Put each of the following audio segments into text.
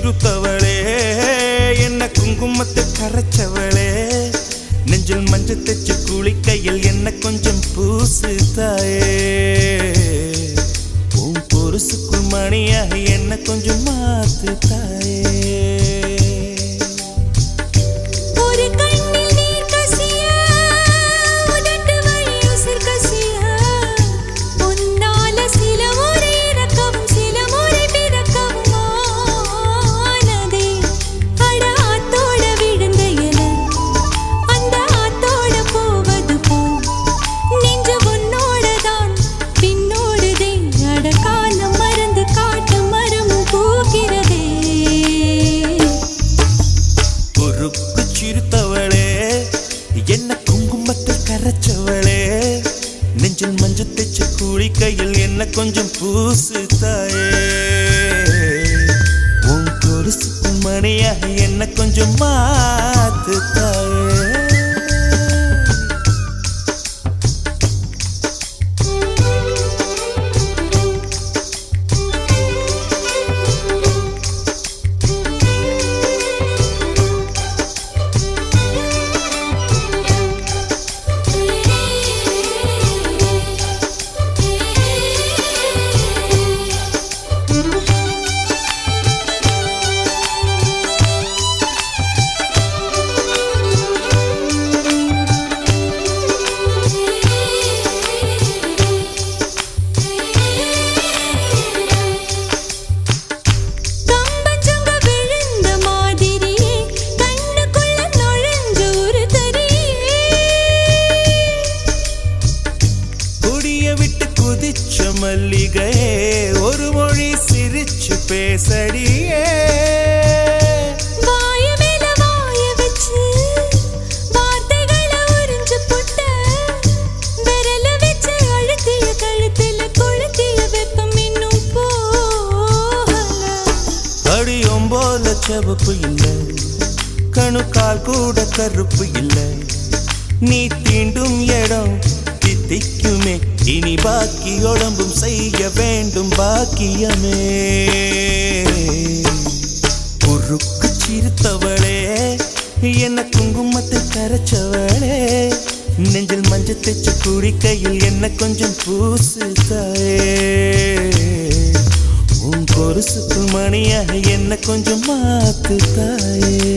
சிறுத்தவளே என்ன குங்குமத்தை கரைச்சவளே. நெஞ்சில் மஞ்சள் தச்சு குளிக்கையில் என்ன கொஞ்சம் பூசு தாயே உன் பொருசுக்குள் மணியாக என்ன கொஞ்சம் மாத்து தாயே பூத்தவளே என்ன குங்குமத்தில் கரைச்சவளே. நெஞ்சில் மஞ்சு தைச்ச கூலி கையில் என்ன கொஞ்சம் பூசு தாயே உன் கொலுசுக்கும் மணியாக என்ன கொஞ்சம் மாத்து செய்ய வேண்டும் பாக்கியமே. குறுக்கு சிரித்தவளே என்ன குங்குமத்தை கரைச்சவளே. நெஞ்சில் மஞ்சள் தைச்சு குடிக்கையில் என்ன கொஞ்சம் பூசு தாயே உன் கொருசுக்குள் மணியாக என்ன கொஞ்சம் மாத்து தாயே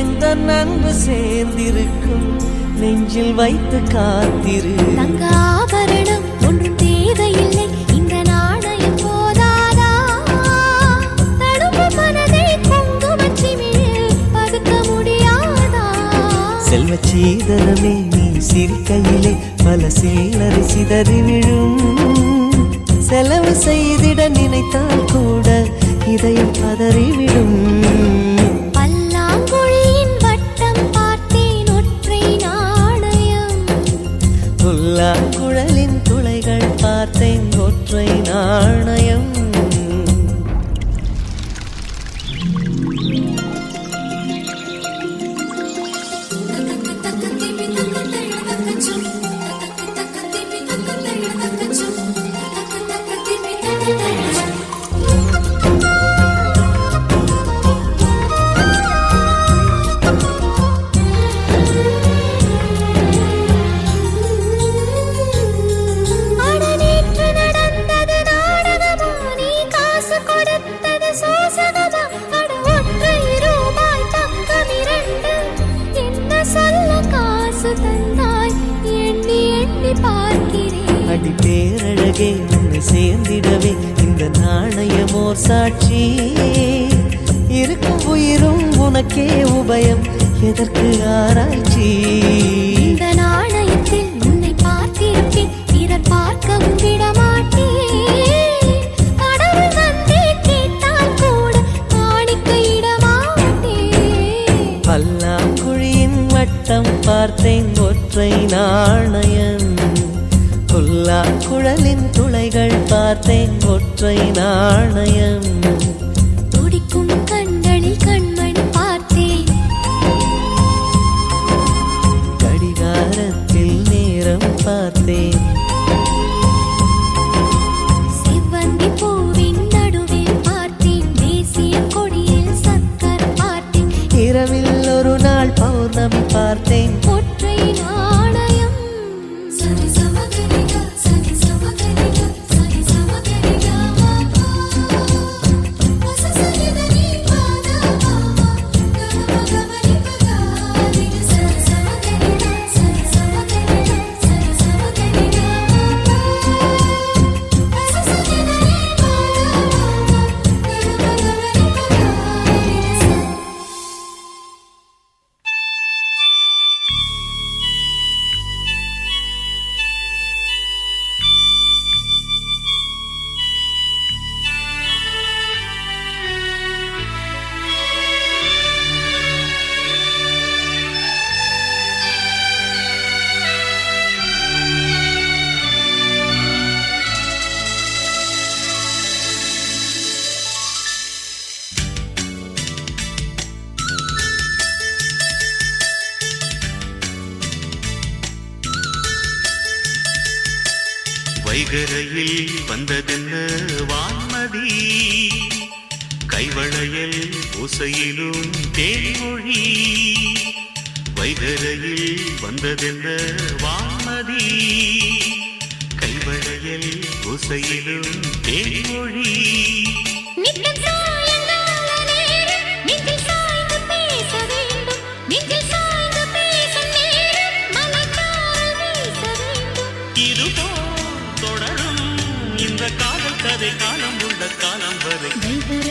நிறைந்த நன்பு சேர்ந்திருக்கும்? நெஞ்சில் வைத்து காத்திரு. ஆபரணம் ஒன்றும் தேவையில்லை. செல்வ சீதனமே நீ சிரிக்கையிலே பல சேலரை சிதறி விழும் செலவு செய்திட நினைத்தால் கூட இதயம் பதறிவிடும். நிலாங்குழலின் துளைகள் பார்த்தேன் ஒற்றை நாணயம். ஒற்றை நாணயன். கொல்லா குழலின் துளைகள் பார்த்தேன் ஒற்றை நாணயம் துடிக்கும் கண்களில் கண்மணி பார்த்தேன். கடிகாரத்தில் நேரம் பார்த்தேன். இரவில் ஒரு நாள் பௌர்ணமி பார்த்தேன். கைகரையில் வந்ததென்ன வான்மதி? கைவளையல் ஓசையிலும் தேன்மொழி. வைகரையில் வந்ததென்ன வான்மதி? கைவளையல் ஓசையிலும் தேன்மொழி. காலம் உள்ள காலம் வரை.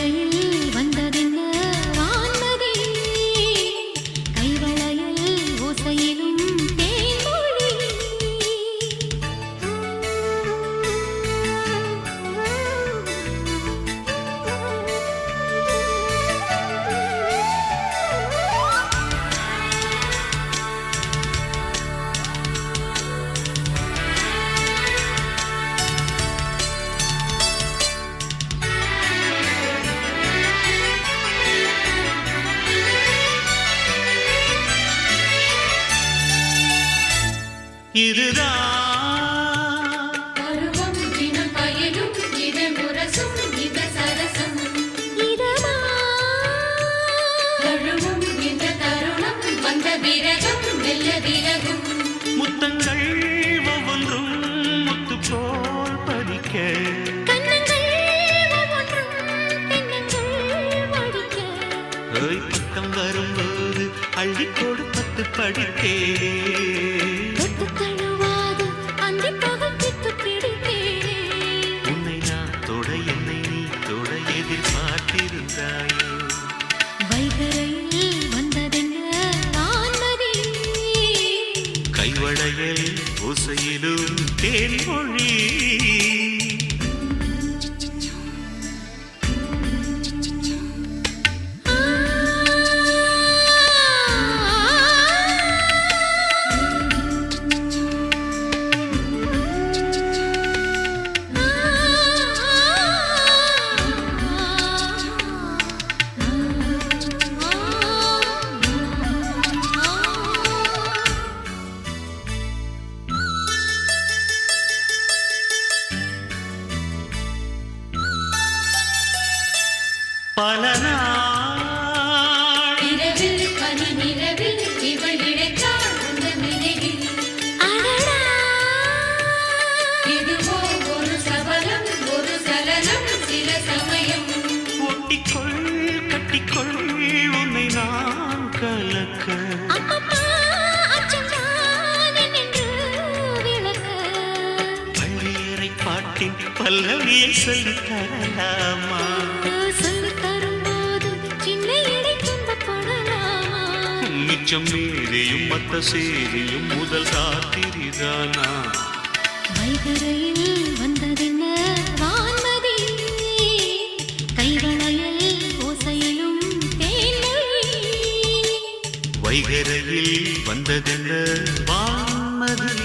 பள்ளிக்கூடு பத்து படித்தேனே வெளிச்சம் மீறியும் மத்த சேரியும் முதல் ராத்திரிதானா வைகரையில் வந்ததென்ன? வான்மதி. கைவளையல் ஓசையிலும் வைகரையில் வந்ததென்ன? வான்மதி.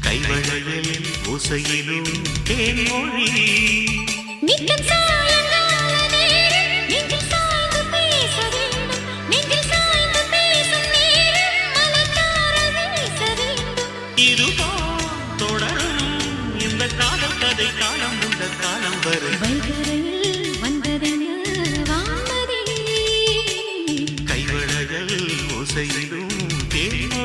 கைவளையல் ஓசையிலும் தேன்மொழி நிற்கும் செய்தும் தேவ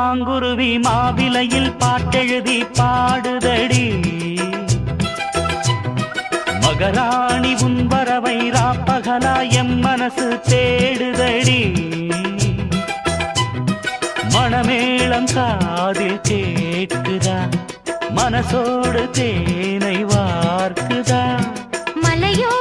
மாங்குருவி மாவிலையில் பாட்டெழுதி பாடுதடி. மகராணி உன் வரவை ராப்பகலா எம் மனசு தேடுதடி. மணமேளம் காதில் கேட்குதா? மனசோடு தேனை வார்க்குதா? மலையோ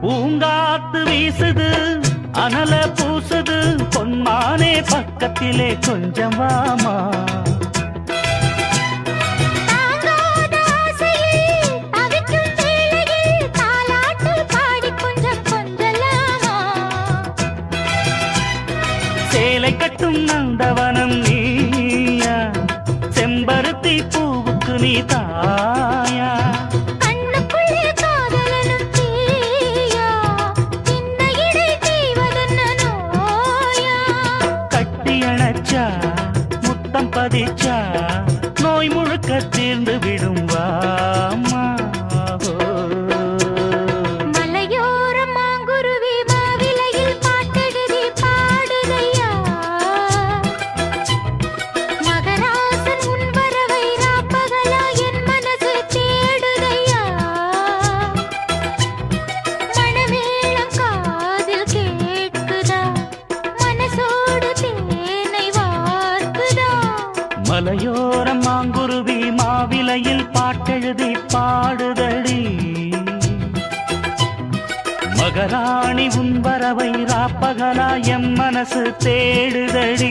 பூங்காத்து வீசுது அனல பூசுது பொன்மானே பக்கத்திலே கொஞ்சம் வாமா. சேலை கட்டும் நந்தவன் மனசு தேடுதடி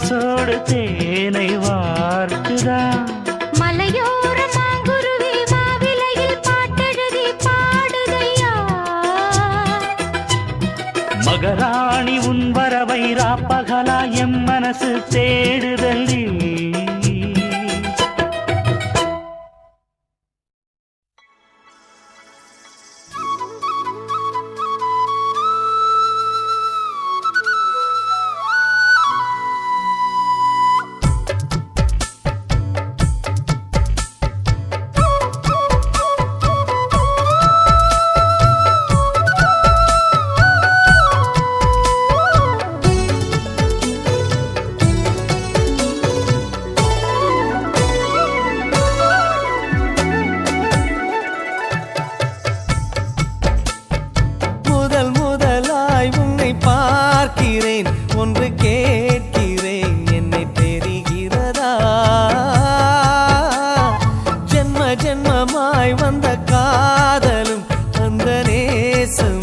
மனசோடு தேனை வார்த்துதான் வந்த காதலும் அந்த நேசம்.